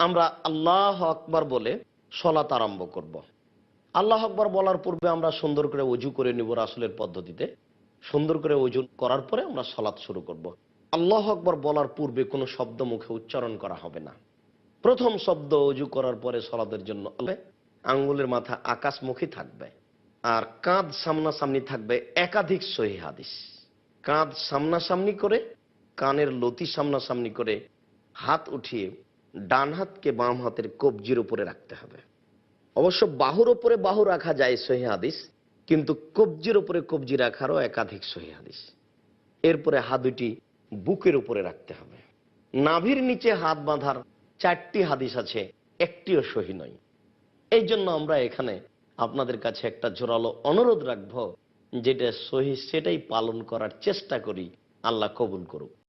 আমরা আল্লাহ আকবার বলে সলাত আরম্ভ করব। আল্লাহ আকবার বলার পূর্বে আমরা সুন্দর করে অজু করে নিব রাসুলের পদ্ধতিতে সুন্দর করে অজু করার পরে আমরা সলাৎ শুরু করব। আল্লাহ আকবার বলার পূর্বে কোনো শব্দ মুখে উচ্চারণ করা হবে না প্রথম শব্দ অজু করার পরে সলাদের জন্য আঙ্গুলের মাথা আকাশমুখী থাকবে আর কাঁধ সামনাসামনি থাকবে একাধিক সহি হাদিস কাঁধ সামনাসামনি করে, কানের লতি সামনাসামনি করে হাত উঠিয়ে ডান হাতকে বাম হাতের কবজির উপরে রাখতে হবে। অবশ্য বাহুর উপরে বাহু রাখা যায় সহি হাদিস, কিন্তু কবজির উপরে কবজি রাখারও একাধিক সহি হাদিস। এরপরে হাত দুটি বুকের উপরে রাখতে হবে। নাভির নিচে হাত বাঁধার চারটি হাদিস আছে, একটিও সহি নয়। এই জন্য আমরা এখানে আপনাদের কাছে একটা জোরালো অনুরোধ রাখব, যেটা সহি সেটাই পালন করার চেষ্টা করি, আল্লাহ কবুল করুক।